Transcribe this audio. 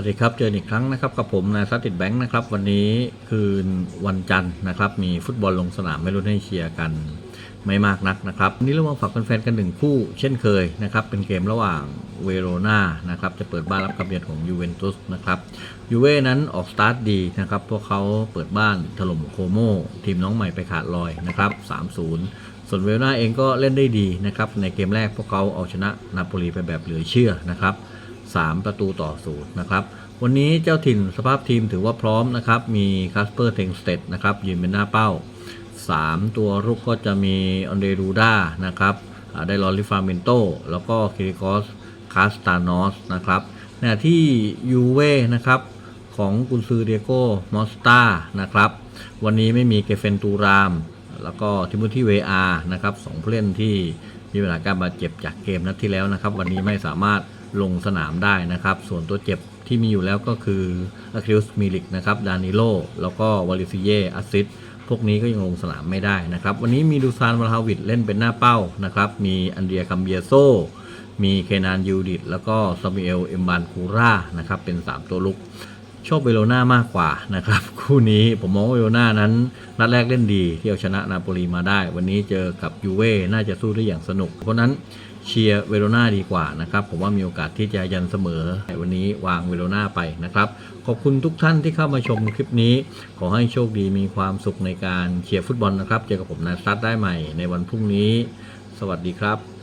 วัสดีครับ เจออีกครั้งนะครับกับผมนายซัตติดแบงค์นะครับ วันนี้คืนวันจันทร์นะครับ มีฟุตบอลลงสนามไม่รู้ให้เชียร์กันไม่มากนักนะครับนนี้เรามาฝากแฟนๆกันหนึ่งคู่ เช่นเคยนะครับ เป็นเกมระหว่างเวโรนานะครับ จะเปิดบ้านรับกับเยือนของยูเวนตุสนะครับยูเว่นั้นออกสตาร์ทดีนะครับ พวกเขาเปิดบ้านถล่มโคโมทีมน้องใหม่ไปขาดลอยนะครับ3-0ส่วนเวโรนาเองก็เล่นได้ดีนะครับ ในเกมแรกพวกเขาเอาชนะนาโปลีไปแบบเหลือเชื่อนะครับ 3 ประตูต่อศูนย์นะครับ วันนี้เจ้าถิ่นสภาพทีมถือว่าพร้อมนะครับ มีคาสเปอร์เทงสเตดนะครับยืนเป็นหน้าเป้า 3 ตัวรุกก็จะมีออนเดรูด้านะครับได้ลอริฟาเมนโตแล้วก็คิริกอสคาสตานอสนะครับในที่ยูเว่นะครับของกุนซือเดียโกมอสตานะครับ วันนี้ไม่มีเกเฟนตูราม แล้วก็ทิโมธีเวอาร์นะครับสองผู้เล่นที่มีเวลาการบาดเจ็บจากเกมนัดที่แล้วนะครับ วันนี้ไม่สามารถ ลงสนามได้นะครับ ส่วนตัวเจ็บที่มีอยู่แล้วก็คืออะคิลสมิลิกนะครับดานิโลแล้วก็วาลิซิเยอาซิสพวกนี้ก็ยังลงสนามไม่ได้นะครับ วันนี้มีดูซานวาลาวิดเล่นเป็นหน้าเป้านะครับ มีอันเดียคัมเบียโซ มีเคนานยูดิตแล้วก็ซามิเอลเอมบานคูร่านะครับ เป็น 3 ตัวลุก ชอบเวโรนามากกว่านะครับ คู่นี้ผมมองว่าเวโรนานั้น นัดแรกเล่นดีที่เอาชนะนาโปลีมาได้ วันนี้เจอกับยูเว่น่าจะสู้ได้อย่างสนุก เพราะนั้นเชียร์เวโรนาดีกว่านะครับ ผมว่ามีโอกาสที่จะยันเสมอวันนี้วางเวโรนาไปนะครับ ขอบคุณทุกท่านที่เข้ามาชมคลิปนี้ ขอให้โชคดีมีความสุขในการเชียร์ฟุตบอลนะครับ เจอกับผมนายซัดได้ใหม่ในวันพรุ่งนี้ สวัสดีครับ